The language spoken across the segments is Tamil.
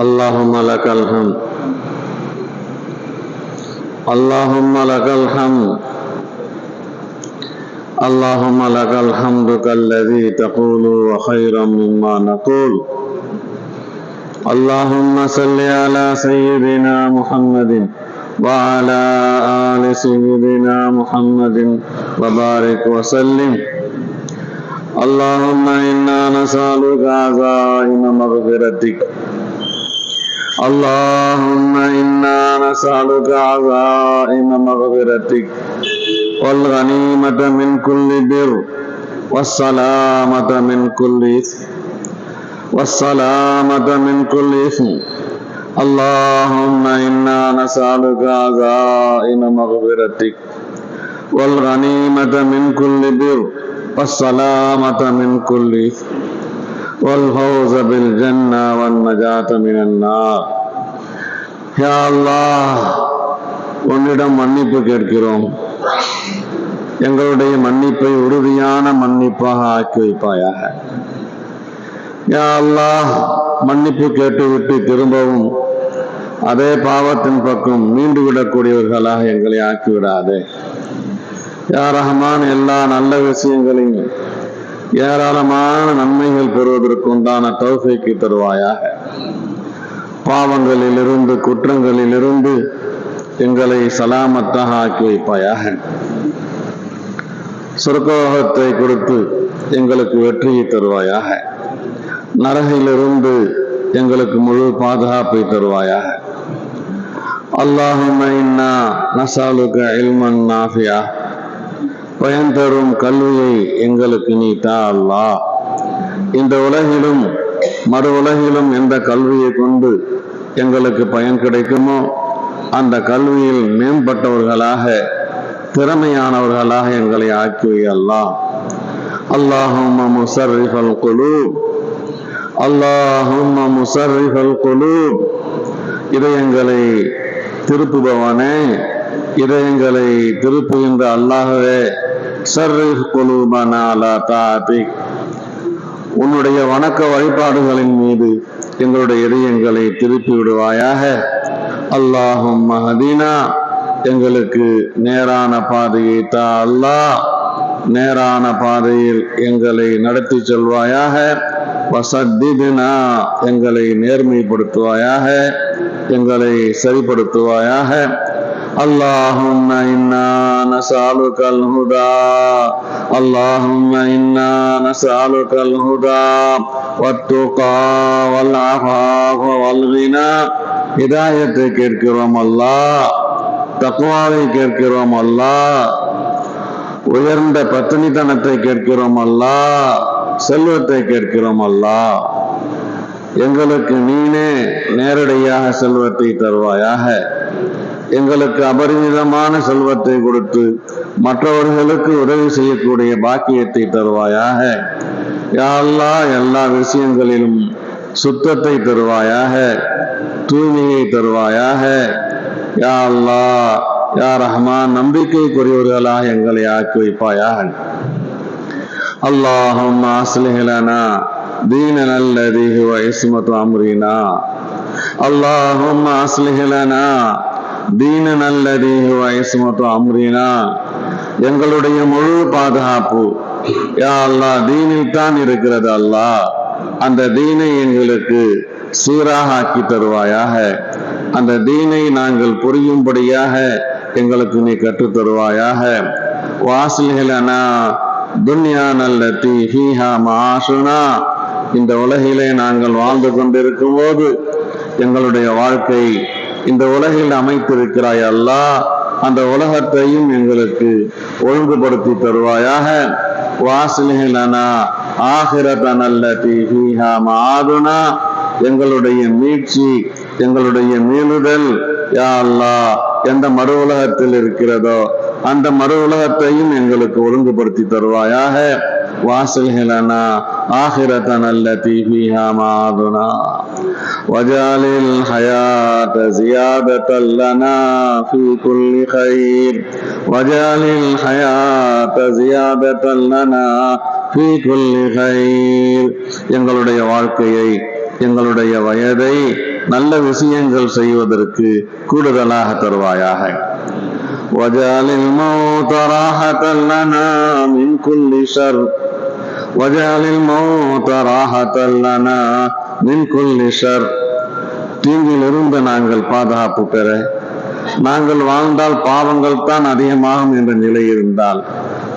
اللهم لك الحمد. اللهم لك الحمد. اللهم لك الحمد كالذي تقول وخيرا مما نقول. اللهم صل على سيدنا محمد وعلى آل سيدنا محمد وبارك وسلم. اللهم إنا نسألك عزائم مغفرتك. اللهم إنا نسألك عزائم مغفرتك. والغنيمة من كل بر. والسلامة من كل إثم. والسلامة من كل إثم. اللهم إنا نسألك عزائم مغفرتك. والغنيمة من كل بر. والسلامة من كل إثم والفوز بالجنة والنجاة من النار يا الله உன்னிடம் மன்னிப்பு கேட்கிறோம் எங்களுடைய மன்னிப்பை உறுதியான மன்னிப்பாக ஆக்கி வைப்பாயாக யா அல்லாஹ் மன்னிப்பு கேட்டுவிட்டு திரும்பவும் அதே பாவத்தின் பக்கம் மீண்டு விடக்கூடியவர்களாக எங்களை ஆக்கிவிடாதே யா ரஹமான் எல்லா நல்ல விஷயங்களையும் ஏராளமான நன்மைகள் பெறுவதற்கு உண்டான தௌசைக்கு தருவாயாக. பாவங்களிலிருந்து குற்றங்களிலிருந்து எங்களை சலாமத்தாக ஆக்கி வைப்பாயாக. சொர்க்கோகத்தை கொடுத்து எங்களுக்கு வெற்றியை தருவாயாக. நரகிலிருந்து எங்களுக்கு முழு பாதுகாப்பை தருவாயாக. அல்லாஹும்ம இன்னா நசாலுக இல்மன் நாஃபியா. பயன் தரும் கல்வியை எங்களுக்கு நீ தா அல்லாஹ் இந்த உலகிலும் மறு உலகிலும் எந்த கல்வியை கொண்டு எங்களுக்கு பயன் கிடைக்குமோ அந்த கல்வியில் மேம்பட்டவர்களாக திறமையானவர்களாக எங்களை ஆக்கி வை அல்லாஹ் அல்லாஹும்ம முசர்ரிஃபல் குலூப். அல்லாஹும்ம முசர்ரிஃபல் குலூப். இதயங்களை திருப்புபவனே இதயங்களை திருப்புகின்ற அல்லாஹவே. சர்ரிஃப் குலூபனா தாத்திக் உன்னுடைய வணக்க வழிபாடுகளின் மீது எங்களுடைய இதயங்களை திருப்பி விடுவாயாக. அல்லாஹும் மஹதீனா எங்களுக்கு நேரான பாதையை தா அல்லாஹ். நேரான பாதையில் எங்களை நடத்தி செல்வாயாக. வசத்திதுனா. எங்களை நேர்மைப்படுத்துவாயாக. எங்களை சரிப்படுத்துவாயாக. اللهم إنا نسألك الهدى اللهم إنا نسألك الهدى والتقى والعفاف والغنى ஹிதாயத்தை கேட்கிறோம் அல்லாஹ் தக்குவாவை கேட்கிறோம் அல்லாஹ் உயர்ந்த பத்தினித்தனத்தை கேட்கிறோம் அல்லாஹ் செல்வத்தை கேட்கிறோம் அல்லாஹ் எங்களுக்கு நீனே நேரடியாக செல்வத்தை தருவாயாக எங்களுக்கு அபரிமிதமான செல்வத்தை கொடுத்து மற்றவர்களுக்கு உதவி செய்யக்கூடிய பாக்கியத்தை தருவாயாக யா அல்லாஹ் எல்லா விஷயங்களிலும் சுத்தத்தை தருவாயாக தூய்மையை தருவாயாக யா அல்லாஹ் யா ரஹ்மான் நம்பிக்கைக்குரியவர்களாக எங்களை ஆக்கி வைப்பாயாக اللهم أصلح لنا ديننا الذي هو عصمة أمرنا اللهم أصلح لنا தீன நல்லதே வயசுமத்து அம்ரீனா எங்களுடைய முழு பாதுகாப்பு. யா அல்லா தீனில் தான் இருக்கிறது அல்லா. அந்த தீனை எங்களுக்கு சீராக ஆக்கி தருவாயாக. அந்த தீனை நாங்கள் புரியும்படியாக எங்களுக்கு நீ கற்றுத் தருவாயாக. வாசல்களனா துன்யா நல்ல தீ ஹீஹா மாசுனா இந்த உலகிலே நாங்கள் வாழ்ந்து கொண்டிருக்கும் போது எங்களுடைய வாழ்க்கை இந்த உலகில் அமைத்திருக்கிறாய் அல்லா அந்த உலகத்தையும் எங்களுக்கு ஒழுங்குபடுத்தி தருவாயாக. வாசலிகளனா ஆகிரதன் ஹீஹா மாதுனா எங்களுடைய மீட்சி எங்களுடைய மீளுதல் யா அல்லாஹ் எந்த மறு உலகத்தில் இருக்கிறதோ அந்த மறு உலகத்தையும் எங்களுக்கு ஒழுங்குபடுத்தி தருவாயாக. வாசல்களனா ஆகிரத்தன் அல்லதி ஃபீஹா மாதுனா وجعل الحياة زيادة لنا في كل خير وجعل الحياة زيادة لنا في كل خير எங்களுடைய வாழ்க்கையை எங்களுடைய வயதை நல்ல விஷயங்கள் செய்வதற்கு கூடுதலாக தருவாயாக وجعل الموت راحة لنا من كل شر وجعل الموت راحة لنا من كل شر தீங்கிலிருந்து நாங்கள் பாதுகாப்பு பெற நாங்கள் வாழ்ந்தால் பாவங்கள் தான் அதிகமாகும் என்ற நிலை இருந்தால்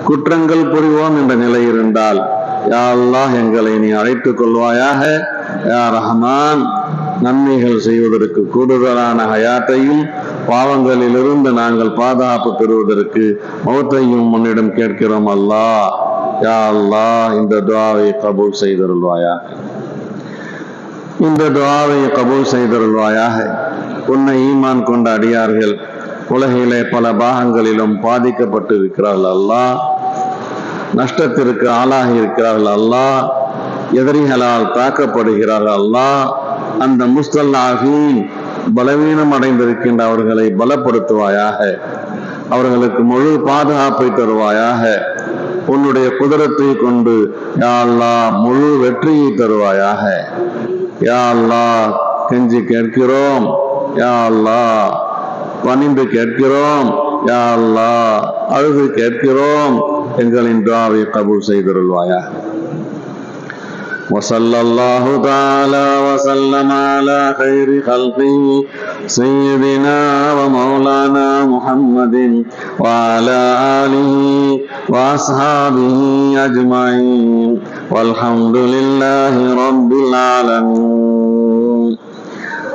குற்றங்கள் புரிவோம் என்ற நிலை இருந்தால் யா அல்லாஹ் எங்களை நீ அழைத்துக் கொள்வாயாக யா ரஹ்மான் நன்மைகள் செய்வதற்கு கூடுதலான ஹயாத்தையும் பாவங்களிலிருந்து நாங்கள் பாதுகாப்பு பெறுவதற்கு மௌத்தையும் உன்னிடம் கேட்கிறோம் அல்லாஹ் யா அல்லாஹ் இந்த துவாவை கபூல் செய்தருள்வாயாக. இந்த துவாவை கபூல் செய்தருள்வாயாக. உன்னை ஈமான் கொண்ட அடியார்கள் உலகிலே பல பாகங்களிலும் பாதிக்கப்பட்டு இருக்கிறார்கள் அல்லாஹ். நஷ்டத்திற்கு ஆளாகி இருக்கிறார்கள் அல்லாஹ். எதிரிகளால் தாக்கப்படுகிறார்கள் அல்லாஹ். அந்த முஸ்தல்லாகின் பலவீனம் அடைந்திருக்கின்ற அவர்களை பலப்படுத்துவாயாக. அவர்களுக்கு முழு பாதுகாப்பை தருவாயாக. உன்னுடைய குதிரத்தை கொண்டு யா முழு வெற்றியை தருவாயாக. யா கெஞ்சி கேட்கிறோம். யாழ்லா பணிந்து கேட்கிறோம். யாழ்லா அழுது கேட்கிறோம். எங்களின் துவாவை கபூல் செய்திருள்வாயாக. وصلى الله تعالى وسلم على خير خلقه سيدنا ومولانا محمد وعلى آله وأصحابه أجمعين والحمد لله رب العالمين.